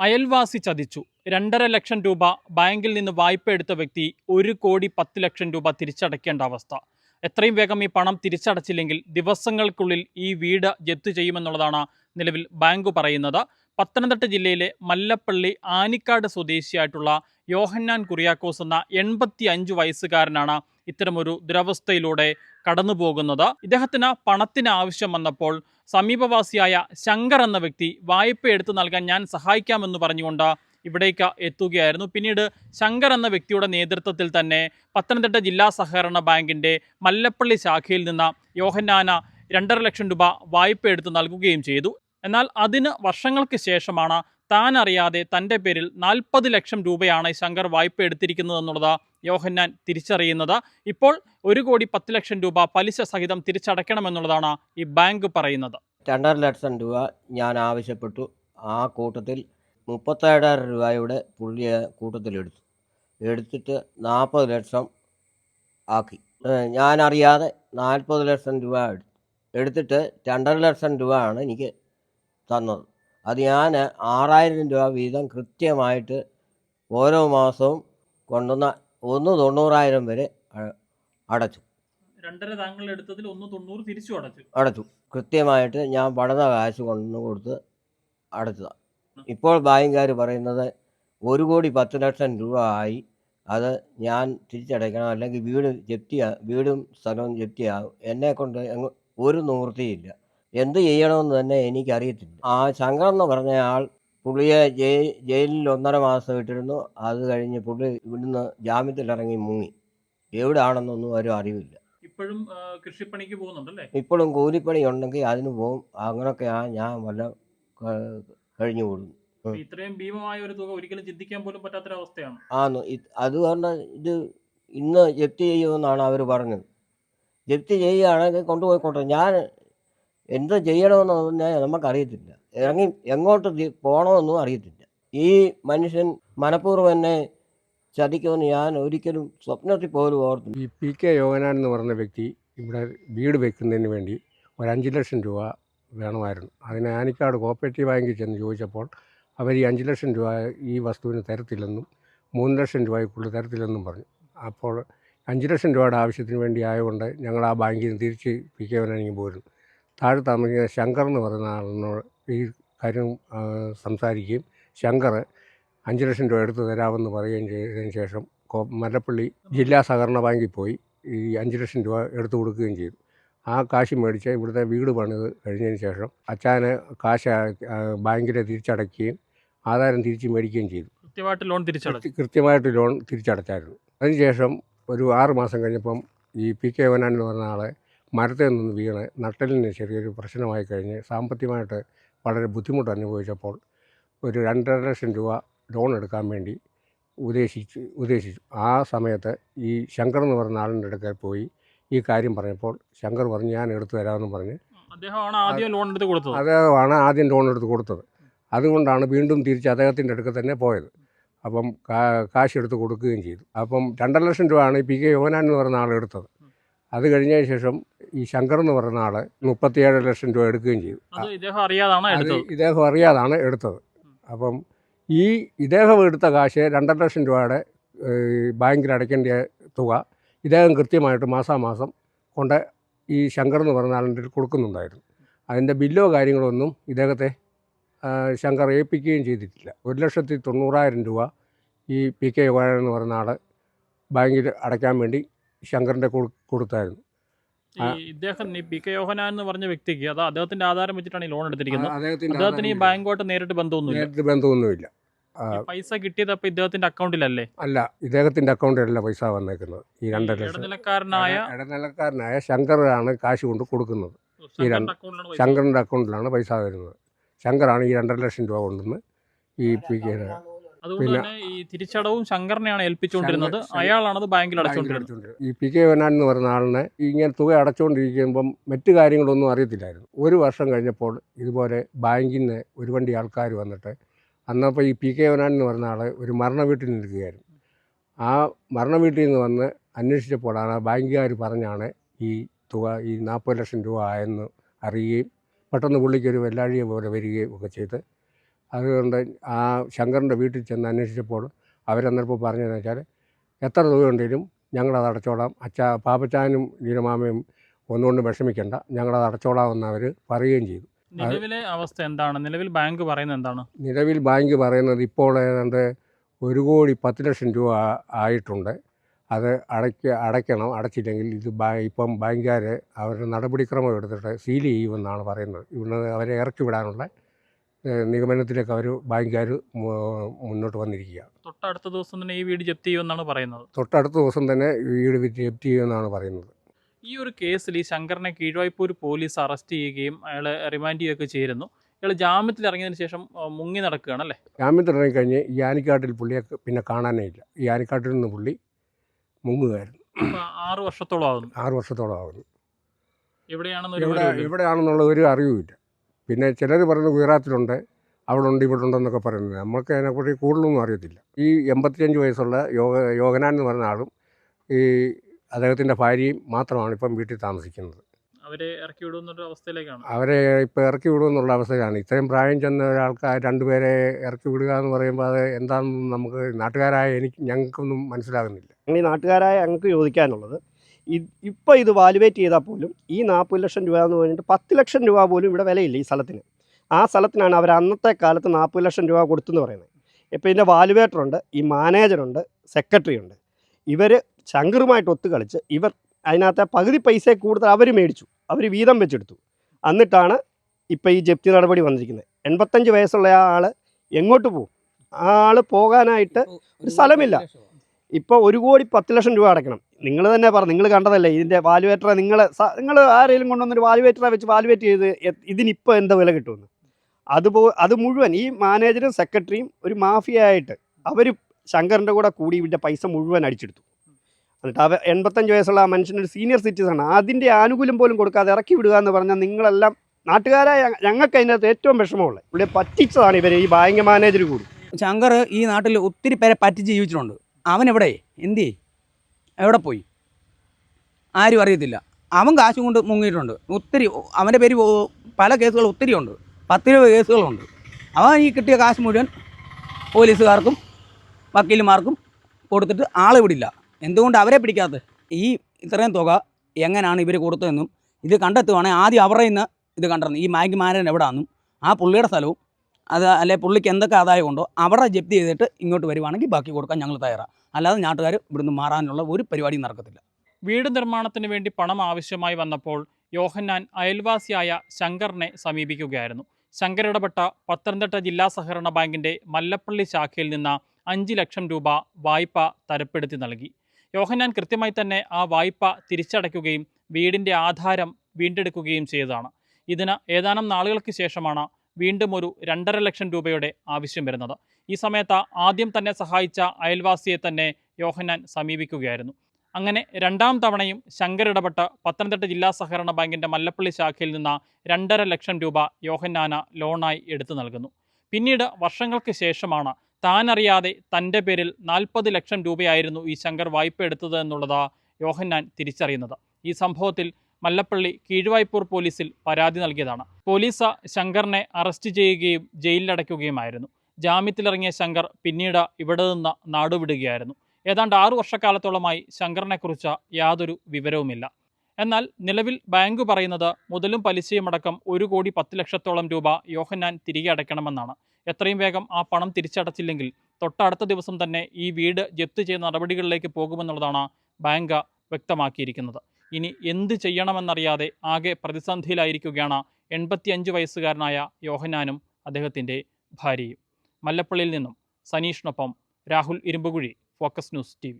അയൽവാസി ചതിച്ചു. രണ്ടര ലക്ഷം രൂപ ബാങ്കിൽ നിന്ന് വായ്പ എടുത്ത വ്യക്തി ഒരു കോടി പത്ത് ലക്ഷം രൂപ തിരിച്ചടയ്ക്കേണ്ട അവസ്ഥ. എത്രയും വേഗം ഈ പണം തിരിച്ചടച്ചില്ലെങ്കിൽ ദിവസങ്ങൾക്കുള്ളിൽ ഈ വീട് ജപ്തി ചെയ്യുമെന്നുള്ളതാണ് നിലവിൽ ബാങ്ക് പറയുന്നത്. പത്തനംതിട്ട ജില്ലയിലെ മല്ലപ്പള്ളി ആനിക്കാട് സ്വദേശിയായിട്ടുള്ള യോഹന്നാൻ കുറിയാക്കോസ് എന്ന എൺപത്തി അഞ്ച് വയസ്സുകാരനാണ് ഇത്തരമൊരു ദുരവസ്ഥയിലൂടെ കടന്നു പോകുന്നത് ഇദ്ദേഹത്തിന് പണത്തിന് ആവശ്യം വന്നപ്പോൾ സമീപവാസിയായ ശങ്കർ എന്ന വ്യക്തി വായ്പ എടുത്തു നൽകാൻ ഞാൻ സഹായിക്കാമെന്ന് പറഞ്ഞുകൊണ്ട് ഇവിടേക്ക് എത്തുകയായിരുന്നു. പിന്നീട് ശങ്കർ എന്ന വ്യക്തിയുടെ നേതൃത്വത്തിൽ തന്നെ പത്തനംതിട്ട ജില്ലാ സഹകരണ ബാങ്കിന്റെ മല്ലപ്പള്ളി ശാഖയിൽ നിന്ന് യോഹന്നാന രണ്ടര ലക്ഷം രൂപ വായ്പ എടുത്ത് നൽകുകയും ചെയ്തു. എന്നാൽ അതിന് വർഷങ്ങൾക്ക് ശേഷമാണ് താൻ അറിയാതെ തന്റെ പേരിൽ നാൽപ്പത് ലക്ഷം രൂപയാണ് ശങ്കർ വായ്പ എടുത്തിരിക്കുന്നത് എന്നുള്ളത് യോഹന്നാൻ തിരിച്ചറിയുന്നത്. ഇപ്പോൾ ഒരു കോടി പത്ത് ലക്ഷം രൂപ പലിശ സഹിതം തിരിച്ചടയ്ക്കണമെന്നുള്ളതാണ് ഈ ബാങ്ക് പറയുന്നത്. രണ്ടര ലക്ഷം രൂപ ഞാൻ ആവശ്യപ്പെട്ടു. ആ കൂട്ടത്തിൽ മുപ്പത്തേഴായിരം രൂപയുടെ പുള്ളിയെ കൂട്ടത്തിലെടുത്തു എടുത്തിട്ട് നാൽപ്പത് ലക്ഷം ആക്കി. ഞാനറിയാതെ നാൽപ്പത് ലക്ഷം രൂപ എടുത്തു. എടുത്തിട്ട് രണ്ടര ലക്ഷം രൂപയാണ് എനിക്ക് തന്നത്. അത് ഞാൻ ആറായിരം രൂപ വീതം കൃത്യമായിട്ട് ഓരോ മാസവും കൊണ്ടുവന്ന ഒന്ന് തൊണ്ണൂറായിരം വരെ അടച്ചു. രണ്ടര താങ്കൾ എടുത്തതിൽ ഒന്ന് തൊണ്ണൂറ് തിരിച്ചു അടച്ചു. അടച്ചു. കൃത്യമായിട്ട് ഞാൻ പണിത കാശ് കൊണ്ടു കൊടുത്ത് അടച്ചതാണ് ഇപ്പോൾ ബാങ്കുകാർ പറയുന്നത് ഒരു കോടി പത്ത് ലക്ഷം രൂപ ആയി. അത് ഞാൻ തിരിച്ചടയ്ക്കണം. അല്ലെങ്കിൽ വീട് ജപ്തിയാ വീടും സ്ഥലവും ജപ്തിയാകും എന്നെ കൊണ്ട് ഒരു നിവൃത്തിയില്ല എന്ത് ചെയ്യണമെന്ന് തന്നെ എനിക്കറിയത്തില്ല. ആ ശങ്കർ എന്ന് പറഞ്ഞ ആൾ പുള്ളിയെ ജയി ജയിലിൽ ഒന്നര മാസം ഇട്ടിരുന്നു. അത് കഴിഞ്ഞ് പുള്ളി ഇവിടുന്ന് ജാമ്യത്തിലിറങ്ങി മുങ്ങി. എവിടെയാണെന്നൊന്നും ആരും അറിവില്ല. ഇപ്പോഴും കൃഷിപ്പണിക്ക് പോകുന്നുണ്ടല്ലേ? ഇപ്പോഴും കൂലിപ്പണി ഉണ്ടെങ്കിൽ അതിന് പോവും അങ്ങനെയൊക്കെയാണ് ഞാൻ വല്ല കഴിഞ്ഞു കൂടുന്നു അപ്പൊ ഇത്രയും ഭീമമായ ഒരു തുക ഒരിക്കലും ചിന്തിക്കാൻ പോലും പറ്റാത്തൊരവസ്ഥയാണ്. ആന്ന്. അതുകൊണ്ട് ഇത് ഇന്ന് ജപ്തി ചെയ്യുമെന്നാണ് അവർ പറഞ്ഞത്. ജപ്തി ചെയ്യുകയാണെങ്കിൽ കൊണ്ടുപോയിക്കോട്ടെ. ഞാൻ എന്ത് ചെയ്യണമെന്ന് നമുക്കറിയത്തില്ല. ഇറങ്ങി എങ്ങോട്ട് പോകണമെന്നും അറിയത്തില്ല. ഈ മനുഷ്യൻ മനഃപൂർവം എന്നെ ചതിക്കുമെന്ന് ഞാൻ ഒരിക്കലും സ്വപ്നത്തിൽ പോലും ഓർത്തു ഈ പി കെ യോഗനാൻ എന്ന് പറഞ്ഞ വ്യക്തി ഇവിടെ വീട് വെക്കുന്നതിന് വേണ്ടി ഒരു അഞ്ച് ലക്ഷം രൂപ വേണമായിരുന്നു. അതിന് ആനിക്കാട് കോപ്പറേറ്റീവ് ബാങ്കിൽ ചെന്ന് ചോദിച്ചപ്പോൾ അവർ ഈ അഞ്ച് ലക്ഷം രൂപ ഈ വസ്തുവിന് തരത്തില്ലെന്നും മൂന്ന് ലക്ഷം രൂപയ്ക്കുള്ളിൽ തരത്തില്ലെന്നും പറഞ്ഞു. അപ്പോൾ അഞ്ച് ലക്ഷം രൂപയുടെ ആവശ്യത്തിന് വേണ്ടി ആയതുകൊണ്ട് ഞങ്ങൾ ആ ബാങ്കിൽ നിന്ന് തിരിച്ച് പി കെ യോഹനാനിക്ക് പോരുന്നു. താഴെ താമസിക്കുന്ന ശങ്കർ എന്ന് പറയുന്ന ആളിനോട് ഈ കാര്യം സംസാരിക്കുകയും ശങ്കർ അഞ്ച് ലക്ഷം രൂപ എടുത്ത് തരാമെന്ന് പറയുകയും ചെയ്തതിന് ശേഷം മലപ്പള്ളി മല്ലപ്പള്ളി ജില്ലാ സഹകരണ ബാങ്കിൽ പോയി ഈ അഞ്ച് ലക്ഷം രൂപ എടുത്തു കൊടുക്കുകയും ചെയ്തു. ആ കാശ് മേടിച്ച് ഇവിടുത്തെ വീട് പണിത് കഴിഞ്ഞതിന് ശേഷം അച്ചാന് കാശ് ബാങ്കിലെ തിരിച്ചടയ്ക്കുകയും ആധാരം തിരിച്ച് മേടിക്കുകയും ചെയ്തു. കൃത്യമായിട്ട് ലോൺ തിരിച്ചടച്ചു. കൃത്യമായിട്ട് ലോൺ തിരിച്ചടച്ചായിരുന്നു. അതിനുശേഷം ഒരു ആറ് മാസം കഴിഞ്ഞപ്പം ഈ പി കെ വനാൻ എന്ന് പറഞ്ഞ ആളെ മരത്തിൽ നിന്ന് വീണ് നട്ടലിന് ചെറിയൊരു പ്രശ്നമായി കഴിഞ്ഞ് സാമ്പത്തികമായിട്ട് വളരെ ബുദ്ധിമുട്ട് അനുഭവിച്ചപ്പോൾ ഒരു രണ്ടര ലക്ഷം രൂപ ലോൺ എടുക്കാൻ വേണ്ടി ഉദ്ദേശിച്ചു ഉദ്ദേശിച്ചു. ആ സമയത്ത് ഈ ശങ്കർ എന്ന് പറഞ്ഞ ആളിന്റെ അടുക്കൽ പോയി ഈ കാര്യം പറഞ്ഞപ്പോൾ ശങ്കർ പറഞ്ഞു ഞാൻ എടുത്തു തരാമെന്ന് പറഞ്ഞ് അദ്ദേഹമാണ് ആദ്യം ലോൺ എടുത്ത് കൊടുത്തത്. അദ്ദേഹമാണ് ആദ്യം ലോൺ എടുത്ത് കൊടുത്തത്. അതുകൊണ്ടാണ് വീണ്ടും തിരിച്ച് അദ്ദേഹത്തിന്റെ അടുക്കൽ തന്നെ പോയത്. അപ്പം കാശ് എടുത്ത് കൊടുക്കുകയും ചെയ്തു. അപ്പം രണ്ടര ലക്ഷം രൂപയാണ് ഈ പി കെ യോഹനാൻ എന്ന് പറഞ്ഞ ആൾ എടുത്തത്. അത് കഴിഞ്ഞതിന് ശേഷം ഈ ശങ്കർ എന്ന് പറയുന്ന ആൾ മുപ്പത്തിയേഴ് ലക്ഷം രൂപ എടുക്കുകയും ചെയ്തു. അത് ഇദ്ദേഹം അറിയാതാണ് എടുത്തത്. അപ്പം ഈ ഇദ്ദേഹം എടുത്ത കാശ് രണ്ടര ലക്ഷം രൂപയുടെ ബാങ്കിൽ അടയ്ക്കേണ്ട തുക ഇദ്ദേഹം കൃത്യമായിട്ട് മാസാമാസം കൊണ്ട് ഈ ശങ്കർ എന്ന് പറയുന്ന ആളിന്റെ കൊടുക്കുന്നുണ്ടായിരുന്നു. അതിന്റെ ബില്ലോ കാര്യങ്ങളൊന്നും ഇദ്ദേഹത്തെ ശങ്കർ ഏൽപ്പിക്കുകയും ചെയ്തിട്ടില്ല. ഒരു ലക്ഷത്തി തൊണ്ണൂറായിരം രൂപ ഈ പി കെ യോഗാനൻ എന്ന് പറയുന്ന ആൾ ബാങ്കിൽ അടയ്ക്കാൻ വേണ്ടി ശങ്കറിന്റെ കൊടുത്തായിരുന്നു. ഇദ്ദേഹം പി കെ യോഹനാൻ എന്ന് പറഞ്ഞ വ്യക്തിക്ക് അത് അദ്ദേഹത്തിന്റെ ആധാരം വെച്ചിട്ടാണ് ഈ ലോൺ എടുത്തിരിക്കുന്നത്. അദ്ദേഹത്തിന് ഈ ബാങ്കുമായിട്ട് നേരിട്ട് ബന്ധമൊന്നുമില്ല. നേരിട്ട് ബന്ധമൊന്നുമില്ല. പൈസ കിട്ടിയത് അപ്പൊ ഇദ്ദേഹത്തിന്റെ അക്കൗണ്ടിലല്ലേ? അല്ല ഇദ്ദേഹത്തിന്റെ അക്കൗണ്ടിലല്ല പൈസ വന്നേക്കുന്നത്. ഈ രണ്ടര ഇടനിലക്കാരനായ ഇടനിലക്കാരനായ ശങ്കറാണ് കാശ് കൊണ്ട് കൊടുക്കുന്നത്. ഈ രണ്ട് അക്കൗണ്ടിലാണ് പൈസ. ശങ്കറിന്റെ അക്കൗണ്ടിലാണ് പൈസ വരുന്നത്. ശങ്കറാണ് ഈ രണ്ടര ലക്ഷം രൂപ കൊണ്ടുവന്ന് ഈ പി കെ അതുകൊണ്ട് തന്നെ ഈ തിരിച്ചടവും ശങ്കറിനെയാണ് ഏൽപ്പിച്ചുകൊണ്ടിരുന്നത്. അയാളാണ് അത് ബാങ്കിൽ അടച്ചുകൊണ്ടിരുന്നത്. ഈ പി കെ വനാൻ എന്ന് പറയുന്ന ആളിനെ ഇങ്ങനെ തുക അടച്ചുകൊണ്ടിരിക്കുമ്പം മറ്റു കാര്യങ്ങളൊന്നും അറിയത്തില്ലായിരുന്നു. ഒരു വർഷം കഴിഞ്ഞപ്പോൾ ഇതുപോലെ ബാങ്കിൽ നിന്ന് ഒരു വണ്ടി ആൾക്കാർ വന്നിട്ട് അന്നപ്പോൾ ഈ പി കെ വനാൻ എന്ന് പറയുന്ന ആൾ ഒരു മരണ വീട്ടിൽ നിൽക്കുകയായിരുന്നു. ആ മരണ വീട്ടിൽ നിന്ന് വന്ന് അന്വേഷിച്ചപ്പോഴാണ് ആ ബാങ്കുകാർ പറഞ്ഞാണ് ഈ തുക ഈ നാൽപ്പത് ലക്ഷം രൂപ ആയെന്ന് അറിയുകയും പെട്ടെന്ന് പുള്ളിക്കൊരു വെല്ലാഴിക പോലെ വരികയും ഒക്കെ ചെയ്ത് അതുകൊണ്ട് ആ ശങ്കറിന്റെ വീട്ടിൽ ചെന്ന് അന്വേഷിച്ചപ്പോൾ അവരന്നപ്പോൾ പറഞ്ഞതെന്ന് വെച്ചാൽ എത്ര തുക ഉണ്ടെങ്കിലും ഞങ്ങളത് അടച്ചോളാം. അച്ഛാ പാപ്പച്ചാനും ലീനമാമയും ഒന്നുകൊണ്ടും വിഷമിക്കേണ്ട. ഞങ്ങളത് അടച്ചോളാമെന്ന് അവർ പറയുകയും ചെയ്തു. നിലവിലെ അവസ്ഥ എന്താണ്? നിലവിൽ ബാങ്ക് പറയുന്നത് എന്താണ്? നിലവിൽ ബാങ്ക് പറയുന്നത് ഇപ്പോൾ ഏതാണ്ട് ഒരു കോടി പത്ത് ലക്ഷം രൂപ ആയിട്ടുണ്ട്. അത് അടയ്ക്ക അടയ്ക്കണം. അടച്ചില്ലെങ്കിൽ ഇത് ബാ ഇപ്പം ബാങ്കുകാർ അവരുടെ നടപടിക്രമം എടുത്തിട്ട് സീൽ ചെയ്യുമെന്നാണ് പറയുന്നത്. ഇവിടുന്ന് അവരെ ഇറക്കി വിടാനുള്ള നിഗമനത്തിലേക്ക് അവർ ബാങ്കുകാർ മുന്നോട്ട് വന്നിരിക്കുക തൊട്ടടുത്ത ദിവസം തന്നെ ഈ വീട് ജപ്തി ചെയ്യുമെന്നാണ് പറയുന്നത്. തൊട്ടടുത്ത ദിവസം തന്നെ വീട് ജപ്തി ചെയ്യുമെന്നാണ് പറയുന്നത്. ഈ ഒരു കേസിൽ ഈ ശങ്കറിനെ കീഴ്വായ്പൂർ പോലീസ് അറസ്റ്റ് ചെയ്യുകയും അയാളെ റിമാൻഡ് ചെയ്യുകയൊക്കെ ചെയ്തിരുന്നു. ഇയാൾ ജാമ്യത്തിൽ ഇറങ്ങിയതിന് ശേഷം മുങ്ങി നടക്കുകയാണ് അല്ലേ? ജാമ്യത്തിൽ ഇറങ്ങിക്കഴിഞ്ഞ് ഈ ആനിക്കാട്ടിൽ പുള്ളിയെ പിന്നെ കാണാനേ ഇല്ല. ഈ ആനിക്കാട്ടിൽ നിന്ന് പുള്ളി മുങ്ങുകയായിരുന്നു. ആറ് വർഷത്തോളം ആകുന്നു ആറ് വർഷത്തോളം ആകുന്നു എവിടെയാണെന്ന് ഇവിടെ എവിടെയാണെന്നുള്ള ഒരു അറിവുമില്ല. പിന്നെ ചിലർ പറയുന്നത് ഗുജറാത്തിലുണ്ട് അവിടെ ഉണ്ട് ഇവിടെ ഉണ്ടെന്നൊക്കെ പറയുന്നത്. നമ്മൾക്ക് അതിനെക്കുറിച്ച് കൂടുതലൊന്നും അറിയത്തില്ല. ഈ എൺപത്തിയഞ്ച് വയസ്സുള്ള യോഗ യോഗനാൻ എന്ന് പറയുന്ന ആളും ഈ അദ്ദേഹത്തിന്റെ ഭാര്യയും മാത്രമാണ് ഇപ്പം വീട്ടിൽ താമസിക്കുന്നത്. അവരെ ഇറക്കി വിടുമെന്നുള്ള അവസ്ഥയിലേക്കാണ്. അവരെ ഇപ്പോൾ ഇറക്കി വിടുമെന്നുള്ള അവസ്ഥയിലാണ്. ഇത്രയും പ്രായം ചെന്ന ഒരാൾക്ക് ആ രണ്ടുപേരെ ഇറക്കി വിടുക എന്ന് പറയുമ്പോൾ അത് എന്താണെന്ന് നമുക്ക് നാട്ടുകാരായ എനിക്ക് ഞങ്ങൾക്കൊന്നും മനസ്സിലാകുന്നില്ല. ഞങ്ങൾ ഈ നാട്ടുകാരായ ഞങ്ങൾക്ക് ചോദിക്കാനുള്ളത് ഇപ്പോൾ ഇത് വാലുവേറ്റ് ചെയ്താൽ പോലും ഈ നാൽപ്പത് ലക്ഷം രൂപ എന്ന് പറഞ്ഞിട്ട് പത്ത് ലക്ഷം രൂപ പോലും ഇവിടെ വിലയില്ല ഈ സ്ഥലത്തിന്. ആ സ്ഥലത്തിനാണ് അവർ അന്നത്തെ കാലത്ത് നാൽപ്പത് ലക്ഷം രൂപ കൊടുത്തെന്ന് പറയുന്നത്. ഇപ്പോൾ ഇതിന്റെ വാലുവേറ്ററുണ്ട് ഈ മാനേജറുണ്ട് സെക്രട്ടറി ഉണ്ട്. ഇവർ ശങ്കറുമായിട്ട് ഒത്തു കളിച്ച് ഇവർ അതിനകത്തെ പകുതി പൈസ കൂടുതൽ അവർ മേടിച്ചു അവർ വീതം വെച്ചെടുത്തു. എന്നിട്ടാണ് ഇപ്പോൾ ഈ ജപ്തി നടപടി വന്നിരിക്കുന്നത്. എൺപത്തഞ്ച് വയസ്സുള്ള ആ ആൾ എങ്ങോട്ട് പോകും? ആ ആൾ പോകാനായിട്ട് ഒരു സ്ഥലമില്ല. ഇപ്പോൾ ഒരു കോടി പത്ത് ലക്ഷം രൂപ അടയ്ക്കണം. നിങ്ങൾ തന്നെ പറ നിങ്ങൾ കണ്ടതല്ലേ ഇതിന്റെ വാലുവേറ്ററെ നിങ്ങൾ നിങ്ങൾ ആരെങ്കിലും കൊണ്ടുവന്നൊരു വാലുവേറ്ററെ വെച്ച് വാലുവേറ്റ് ചെയ്ത് ഇതിനിപ്പോൾ എന്താ വില കിട്ടുമെന്ന്. അതുപോ അത് മുഴുവൻ ഈ മാനേജറും സെക്രട്ടറിയും ഒരു മാഫിയ ആയിട്ട് അവർ ശങ്കറിന്റെ കൂടെ കൂടി ഇവിടെ പൈസ മുഴുവൻ അടിച്ചെടുത്തു. എന്നിട്ട് അവ എൺപത്തഞ്ച് വയസ്സുള്ള ആ മനുഷ്യനൊരു സീനിയർ സിറ്റിസൺ അതിന്റെ ആനുകൂല്യം പോലും കൊടുക്കാതെ ഇറക്കി വിടുക എന്ന് പറഞ്ഞാൽ നിങ്ങളെല്ലാം നാട്ടുകാരായ ഞങ്ങൾക്ക് അതിനകത്ത് ഏറ്റവും വിഷമമുള്ളത്. ഇവിടെ പറ്റിച്ചതാണ് ഇവർ ഈ ബാങ്ക് മാനേജർ കൂടി. ശങ്കർ ഈ നാട്ടിൽ ഒത്തിരി പേരെ പറ്റിച്ച് ജീവിച്ചിട്ടുണ്ട്. അവനെവിടെ എന്തി എവിടെ പോയി? ആരും അറിയത്തില്ല. അവൻ കാശും കൊണ്ട് മുങ്ങിയിട്ടുണ്ട്. ഒത്തിരി അവന്റെ പേര് പല കേസുകൾ ഒത്തിരി ഉണ്ട് പത്തിരുപത് കേസുകളുണ്ട്. അവൻ ഈ കിട്ടിയ കാശ് മുഴുവൻ പോലീസുകാർക്കും വക്കീലുമാർക്കും കൊടുത്തിട്ട് ആളെ വിടില്ല. എന്തുകൊണ്ട് അവരെ പിടിക്കാത്ത ഈ ഇത്രയും തുക എങ്ങനെയാണ് ഇവർ കൊടുത്തതെന്നും ഇത് കണ്ടെത്തുവാണെങ്കിൽ ആദ്യം അവരുടെ നിന്ന് ഇത് കണ്ടിരുന്നു ഈ മാനേജൻ എവിടെയാണെന്നും ആ പുള്ളിയുടെ സ്ഥലവും അത് അല്ലെ പുള്ളിക്ക് എന്തൊക്കെ ആദായം ഉണ്ടോ അവിടെ ജപ്തി ചെയ്തിട്ട് ഇങ്ങോട്ട് വരുവാണെങ്കിൽ ബാക്കി കൊടുക്കാൻ ഞങ്ങൾ തയ്യാറാണ്. അല്ലാതെ നാട്ടുകാർ ഇവിടുന്ന് മാറാനുള്ള ഒരു പരിപാടിയും നടക്കത്തില്ല. വീട് നിർമ്മാണത്തിന് വേണ്ടി പണം ആവശ്യമായി വന്നപ്പോൾ യോഹന്നാൻ അയൽവാസിയായ ശങ്കറിനെ സമീപിക്കുകയായിരുന്നു. ശങ്കർ ഇടപെട്ട പത്തനംതിട്ട ജില്ലാ സഹകരണ ബാങ്കിന്റെ മല്ലപ്പള്ളി ശാഖയിൽ നിന്ന് അഞ്ച് ലക്ഷം രൂപ വായ്പ തരപ്പെടുത്തി നൽകി. യോഹന്നാൻ കൃത്യമായി തന്നെ ആ വായ്പ തിരിച്ചടയ്ക്കുകയും വീടിന്റെ ആധാരം വീണ്ടെടുക്കുകയും ചെയ്തതാണ്. ഇതിന് ഏതാനും നാളുകൾക്ക് ശേഷമാണ് വീണ്ടും ഒരു രണ്ടര ലക്ഷം രൂപയുടെ ആവശ്യം വരുന്നത്. ഈ സമയത്ത് ആദ്യം തന്നെ സഹായിച്ച അയൽവാസിയെ തന്നെ യോഹന്നാൻ സമീപിക്കുകയായിരുന്നു. അങ്ങനെ രണ്ടാം തവണയും ശങ്കർ ഇടപെട്ട് പത്തനംതിട്ട ജില്ലാ സഹകരണ ബാങ്കിന്റെ മല്ലപ്പള്ളി ശാഖയിൽ നിന്ന് രണ്ടര ലക്ഷം രൂപ യോഹന്നാന ലോണായി എടുത്തു നൽകുന്നു. പിന്നീട് വർഷങ്ങൾക്ക് ശേഷമാണ് താനറിയാതെ തന്റെ പേരിൽ നാൽപ്പത് ലക്ഷം രൂപയായിരുന്നു ഈ ശങ്കർ വായ്പ എടുത്തത് എന്നുള്ളത് യോഹന്നാൻ തിരിച്ചറിയുന്നത്. ഈ സംഭവത്തിൽ മല്ലപ്പള്ളി കീഴ്വായ്പൂർ പോലീസിൽ പരാതി നൽകിയതാണ്. പോലീസ് ശങ്കറിനെ അറസ്റ്റ് ചെയ്യുകയും ജയിലിലടയ്ക്കുകയുമായിരുന്നു ജാമ്യത്തിലിറങ്ങിയ ശങ്കർ പിന്നീട് ഇവിടെ നിന്ന് നാടുവിടുകയായിരുന്നു. ഏതാണ്ട് ആറു വർഷക്കാലത്തോളമായി ശങ്കറിനെക്കുറിച്ച് യാതൊരു വിവരവുമില്ല. എന്നാൽ നിലവിൽ ബാങ്ക് പറയുന്നത് മുതലും പലിശയുമടക്കം ഒരു കോടി പത്ത് ലക്ഷത്തോളം രൂപ യോഹന്നാൻ തിരികെ അടയ്ക്കണമെന്നാണ്. എത്രയും വേഗം ആ പണം തിരിച്ചടച്ചില്ലെങ്കിൽ തൊട്ടടുത്ത ദിവസം തന്നെ ഈ വീട് ജപ്തി ചെയ്യുന്ന നടപടികളിലേക്ക് പോകുമെന്നുള്ളതാണ് ബാങ്ക് വ്യക്തമാക്കിയിരിക്കുന്നത്. ഇനി എന്ത് ചെയ്യണമെന്നറിയാതെ ആകെ പ്രതിസന്ധിയിലായിരിക്കുകയാണ് എൺപത്തിയഞ്ച് വയസ്സുകാരനായ യോഹനാനും അദ്ദേഹത്തിന്റെ ഭാര്യയും. മല്ലപ്പള്ളിയിൽ നിന്നും സനീഷിനൊപ്പം Rahul Irumbukuzhi focus news T